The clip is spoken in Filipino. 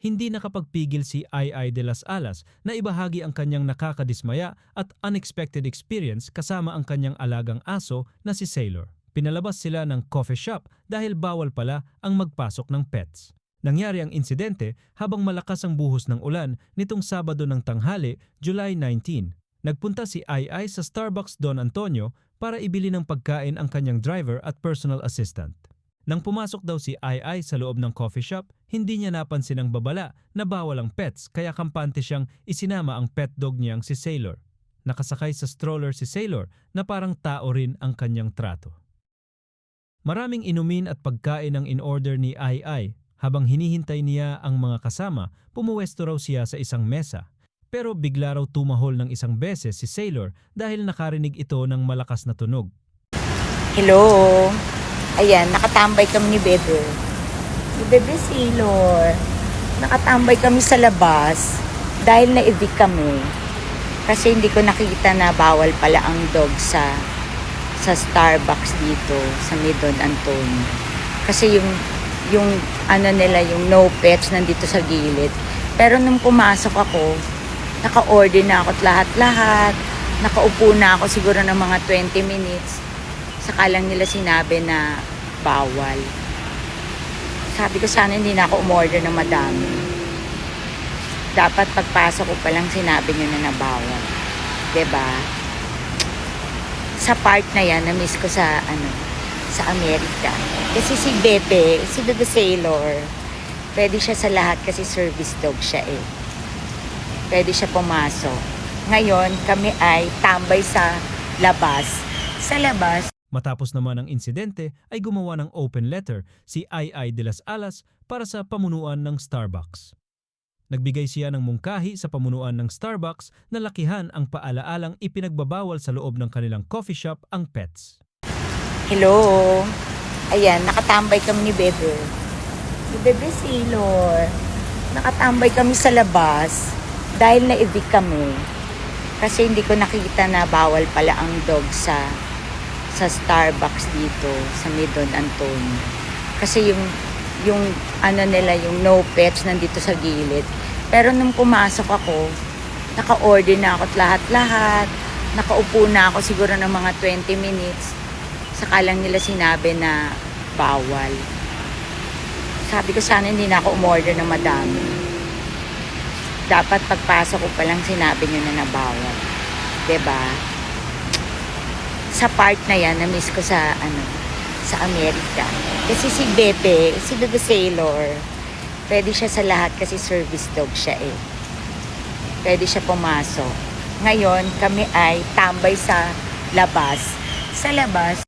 hindi nakapagpigil si Ai de las Alas na ibahagi ang kanyang nakakadismaya at unexpected experience kasama ang kanyang alagang aso na si Sailor. Pinalabas sila ng coffee shop dahil bawal pala ang magpasok ng pets. Nangyari ang insidente habang malakas ang buhos ng ulan nitong Sabado ng tanghali, July 19. Nagpunta si Ai sa Starbucks Don Antonio para ibili ng pagkain ang kanyang driver at personal assistant. Nang pumasok daw si Ai sa loob ng coffee shop, hindi niya napansin ang babala na bawal ang pets kaya kampante siyang isinama ang pet dog niyang si Sailor. Nakasakay sa stroller si Sailor na parang tao rin ang kanyang trato. Maraming inumin at pagkain ang in-order ni Ai habang hinihintay niya ang mga kasama, pumuwesto raw siya sa isang mesa. Pero bigla raw tumahol ng isang beses si Sailor dahil nakarinig ito ng malakas na tunog. Hello. Ayan, nakatambay kami ni Bebe. Ni Bebe Sailor. Nakatambay kami sa labas dahil na-evict kami. Kasi hindi ko nakita na bawal pala ang dog sa sa Starbucks dito sa Midon Antonio. Kasi yung yung ano nila, yung no pets nandito sa gilid. Pero nung pumasok ako, naka-order na ako at lahat-lahat. Nakaupo na ako siguro ng mga 20 minutes saka lang nila sinabi na bawal. Sabi ko sana hindi na ako umorder ng madami. Dapat pagpasok ko pa lang sinabi nyo na na bawal. 'Di ba? Sa part na yan, na-miss ko sa ano, sa Amerika. Kasi si Bebe, si Bebe Sailor, pwede siya sa lahat kasi service dog siya eh. Pwede siya pumasok. Ngayon, kami ay tambay sa labas. Sa labas, Matapos naman ang insidente ay gumawa ng open letter si Ai de las Alas para sa pamunuan ng Starbucks. Nagbigay siya ng mungkahi sa pamunuan ng Starbucks na lakihan ang paalaalang ipinagbabawal sa loob ng kanilang coffee shop ang pets. Hello. Ayan, nakatambay kami ni Bebe. Ni Bebe Sailor. Nakatambay kami sa labas dahil na-evict kami. Kasi hindi ko nakita na bawal pala ang dog sa sa Starbucks dito sa Midon Antonio. Kasi yung yung ano nila, yung no pets nandito sa gilid. Pero nung pumasok ako, naka-order na ako at lahat-lahat. Nakaupo na ako siguro ng mga 20 minutes saka lang nila sinabi na bawal. Sabi ko sana hindi na ako umorder ng madami. Dapat pagpasok ko pa lang sinabi nyo na na bawal. ba? Sa part na yan, na-miss ko sa ano, sa Amerika. Kasi si Bebe, si Bebe Sailor, pwede siya sa lahat kasi service dog siya eh. Pwede siya pumasok. Ngayon, kami ay tambay sa labas. Sa labas,